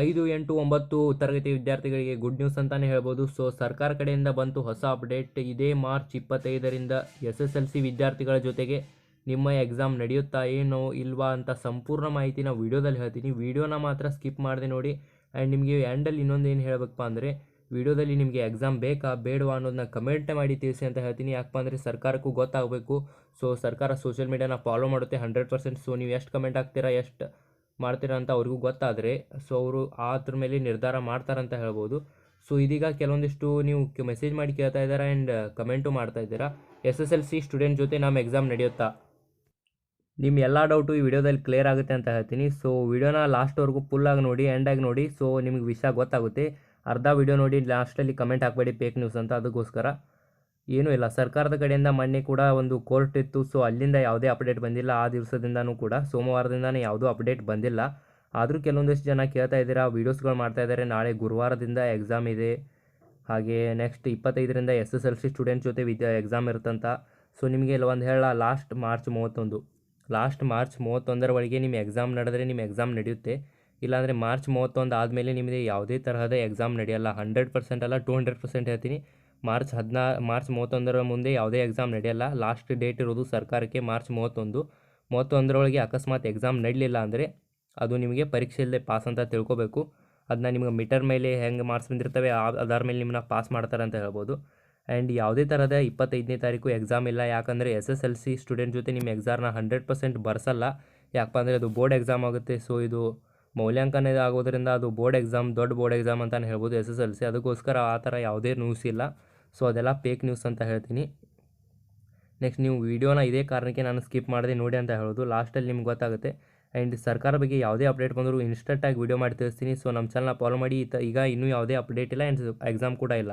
ಐದು ಎಂಟು ಒಂಬತ್ತು ತರಗತಿ ವಿದ್ಯಾರ್ಥಿಗಳಿಗೆ ಗುಡ್ ನ್ಯೂಸ್ ಅಂತಲೇ ಹೇಳ್ಬೋದು. ಸೊ ಸರ್ಕಾರ ಕಡೆಯಿಂದ ಬಂತು ಹೊಸ ಅಪ್ಡೇಟ್ ಇದೇ ಮಾರ್ಚ್ ಇಪ್ಪತ್ತೈದರಿಂದ ಎಸ್ ಎಸ್ ಎಲ್ ಸಿ ವಿದ್ಯಾರ್ಥಿಗಳ ಜೊತೆಗೆ ನಿಮ್ಮ ಎಕ್ಸಾಮ್ ನಡೆಯುತ್ತಾ ಏನೋ ಇಲ್ವಾ ಅಂತ ಸಂಪೂರ್ಣ ಮಾಹಿತಿನ ವೀಡಿಯೋದಲ್ಲಿ ಹೇಳ್ತೀನಿ. ವೀಡಿಯೋನ ಮಾತ್ರ ಸ್ಕಿಪ್ ಮಾಡಿದೆ ನೋಡಿ. ಆ್ಯಂಡ್ ನಿಮಗೆ ಎಂಡಲ್ಲಿ ಇನ್ನೊಂದು ಏನು ಹೇಳಬೇಕಪ್ಪ ಅಂದರೆ, ವಿಡಿಯೋದಲ್ಲಿ ನಿಮಗೆ ಎಕ್ಸಾಮ್ ಬೇಕಾ ಬೇಡವಾ ಅನ್ನೋದನ್ನ ಕಮೆಂಟ್ ಮಾಡಿ ತಿಳಿಸಿ ಅಂತ ಹೇಳ್ತೀನಿ. ಯಾಕಪ್ಪ ಅಂದರೆ ಸರ್ಕಾರಕ್ಕೂ ಗೊತ್ತಾಗಬೇಕು. ಸೊ ಸರ್ಕಾರ ಸೋಷಿಯಲ್ ಮೀಡಿಯಾನ ಫಾಲೋ ಮಾಡುತ್ತೆ ಹಂಡ್ರೆಡ್ ಪರ್ಸೆಂಟ್ ಸೊ ನೀವು ಎಷ್ಟು ಕಮೆಂಟ್ ಹಾಕ್ತೀರಾ, ಎಷ್ಟು ಮಾಡ್ತೀರಾ ಅಂತ ಅವ್ರಿಗೂ ಗೊತ್ತಾದರೆ ಸೊ ಅವರು ಅದ್ರ ಮೇಲೆ ನಿರ್ಧಾರ ಮಾಡ್ತಾರಂತ ಹೇಳ್ಬೋದು. ಸೊ ಇದೀಗ ಕೆಲವೊಂದಿಷ್ಟು ನೀವು ಮೆಸೇಜ್ ಮಾಡಿ ಕೇಳ್ತಾ ಇದ್ದಾರೆ ಆ್ಯಂಡ್ ಕಮೆಂಟು ಮಾಡ್ತಾ ಇದ್ದೀರಾ. S S L C student ಜೊತೆ ನಮ್ಮ ಎಕ್ಸಾಮ್ ನಡೆಯುತ್ತಾ? ನಿಮ್ಮ ಎಲ್ಲ ಡೌಟು ಈ ವಿಡಿಯೋದಲ್ಲಿ ಕ್ಲಿಯರ್ ಆಗುತ್ತೆ ಅಂತ ಹೇಳ್ತೀನಿ. ಸೊ ವಿಡಿಯೋನ ಲಾಸ್ಟ್ವರೆಗೂ ಫುಲ್ಲಾಗಿ ನೋಡಿ ಎಂಡಾಗಿ ನೋಡಿ. ಸೊ ನಿಮಗೆ ವಿಷಯ ಗೊತ್ತಾಗುತ್ತೆ. ಅರ್ಧ ವಿಡಿಯೋ ನೋಡಿ ಲಾಸ್ಟಲ್ಲಿ ಕಮೆಂಟ್ ಹಾಕಬೇಡಿ ಪೇಕ್ ನ್ಯೂಸ್ ಅಂತ. ಅದಕ್ಕೋಸ್ಕರ ಏನೂ ಇಲ್ಲ. ಸರ್ಕಾರದ ಕಡೆಯಿಂದ ಮೊನ್ನೆ ಕೂಡ ಒಂದು ಕೋರ್ಟ್ ಇತ್ತು. ಸೊ ಅಲ್ಲಿಂದ ಯಾವುದೇ ಅಪ್ಡೇಟ್ ಬಂದಿಲ್ಲ. ಆ ದಿವಸದಿಂದನೂ ಕೂಡ ಸೋಮವಾರದಿಂದನೇ ಯಾವುದೂ ಅಪ್ಡೇಟ್ ಬಂದಿಲ್ಲ. ಆದರೂ ಕೆಲವೊಂದಿಷ್ಟು ಜನ ಕೇಳ್ತಾ ಇದ್ದೀರಾ, ವೀಡಿಯೋಸ್ಗಳು ಮಾಡ್ತಾ ಇದ್ದಾರೆ. ನಾಳೆ ಗುರುವಾರದಿಂದ ಎಕ್ಸಾಮ್ ಇದೆ. ಹಾಗೆ ನೆಕ್ಸ್ಟ್ ಇಪ್ಪತ್ತೈದರಿಂದ S S L C student ಜೊತೆ ವಿದ್ಯಾ ಎಕ್ಸಾಮ್ ಇರುತ್ತಂತ. ಸೊ ನಿಮಗೆ ಇಲ್ಲ ಒಂದು ಹೇಳ, ಲಾಸ್ಟ್ ಮಾರ್ಚ್ ಮೂವತ್ತೊಂದು. ಲಾಸ್ಟ್ ಮಾರ್ಚ್ ಮೂವತ್ತೊಂದರ ಒಳಗೆ ನಿಮ್ಮ ಎಕ್ಸಾಮ್ ನಡೆದರೆ ನಿಮ್ಮ ಎಕ್ಸಾಮ್ ನಡೆಯುತ್ತೆ. ಇಲ್ಲಾಂದರೆ ಮಾರ್ಚ್ ಮೂವತ್ತೊಂದು ಆದಮೇಲೆ ನಿಮಗೆ ಯಾವುದೇ ತರಹದ ಎಕ್ಸಾಮ್ ನಡೆಯಲ್ಲ. ಹಂಡ್ರೆಡ್ ಪರ್ಸೆಂಟ್ ಅಲ್ಲ, ಟು ಹಂಡ್ರೆಡ್ ಪರ್ಸೆಂಟ್ ಹೇಳ್ತೀನಿ. ಮಾರ್ಚ್ ಹದಿನಾ, ಮಾರ್ಚ್ ಮೂವತ್ತೊಂದರ ಮುಂದೆ ಯಾವುದೇ ಎಕ್ಸಾಮ್ ನಡೆಯಲ್ಲ. ಲಾಸ್ಟ್ ಡೇಟ್ ಇರೋದು ಸರ್ಕಾರಕ್ಕೆ ಮಾರ್ಚ್ ಮೂವತ್ತೊಂದು. ಮೂವತ್ತೊಂದರೊಳಗೆ ಅಕಸ್ಮಾತ್ ಎಕ್ಸಾಮ್ ನಡೆಯಲಿಲ್ಲ ಅಂದರೆ ಅದು ನಿಮಗೆ ಪರೀಕ್ಷೆ ಇಲ್ಲದೆ ಪಾಸ್ ಅಂತ ತಿಳ್ಕೊಬೇಕು. ಅದನ್ನ ನಿಮಗೆ ಮೀಟರ್ ಮೇಲೆ ಹೆಂಗೆ ಮಾರ್ಕ್ಸ್ ಬಂದಿರ್ತವೆ ಅದರ ಮೇಲೆ ನಿಮ್ಮನ್ನ ಪಾಸ್ ಮಾಡ್ತಾರೆ ಅಂತ ಹೇಳ್ಬೋದು. ಆ್ಯಂಡ್ ಯಾವುದೇ ಥರದ ಇಪ್ಪತ್ತೈದನೇ ತಾರೀಕು ಎಕ್ಸಾಮ್ ಇಲ್ಲ. ಯಾಕಂದರೆ S S L C student ಜೊತೆ ನಿಮ್ಮ ಎಕ್ಸಾಮ್ನ ಹಂಡ್ರೆಡ್ ಪರ್ಸೆಂಟ್ ಬರ್ಸಲ್ಲ. ಯಾಕಪ್ಪ ಅಂದರೆ ಅದು ಬೋರ್ಡ್ ಎಕ್ಸಾಮ್ ಆಗುತ್ತೆ. ಸೊ ಇದು ಮೌಲ್ಯಾಂಕನ ಆಗೋದ್ರಿಂದ ಅದು ಬೋರ್ಡ್ ಎಕ್ಸಾಮ್ ದೊಡ್ಡ ಬೋರ್ಡ್ ಎಕ್ಸಾಮ್ ಅಂತಲೇ ಹೇಳ್ಬೋದು ಎಸ್ ಎಸ್ ಎಲ್ ಸಿ ಅದಕ್ಕೋಸ್ಕರ ಆ ಥರ ಯಾವುದೇ ನ್ಯೂಸ್ ಇಲ್ಲ. ಸೊ ಅದೆಲ್ಲ ಫೇಕ್ ನ್ಯೂಸ್ ಅಂತ ಹೇಳ್ತೀನಿ. ನೆಕ್ಸ್ಟ್ ನೀವು ವೀಡಿಯೋನ ಇದೇ ಕಾರಣಕ್ಕೆ ನಾನು ಸ್ಕಿಪ್ ಮಾಡಿದೆ ನೋಡಿ ಅಂತ ಹೇಳೋದು. ಲಾಸ್ಟಲ್ಲಿ ನಿಮ್ಗೆ ಗೊತ್ತಾಗುತ್ತೆ. ಆ್ಯಂಡ್ ಸರ್ಕಾರ ಬಗ್ಗೆ ಯಾವುದೇ ಅಪ್ಡೇಟ್ ಬಂದರೂ ಇನ್ಸ್ಟಂಟಾಗಿ ವೀಡಿಯೋ ಮಾಡಿ ತಿಳಿಸ್ತೀನಿ. ಸೊ ನಮ್ಮ ಚಾನಲ್ನ ಫಾಲೋ ಮಾಡಿ. ಈಗ ಇನ್ನೂ ಯಾವುದೇ ಅಪ್ಡೇಟ್ ಇಲ್ಲ ಆ್ಯಂಡ್ ಎಕ್ಸಾಮ್ ಕೂಡ ಇಲ್ಲ.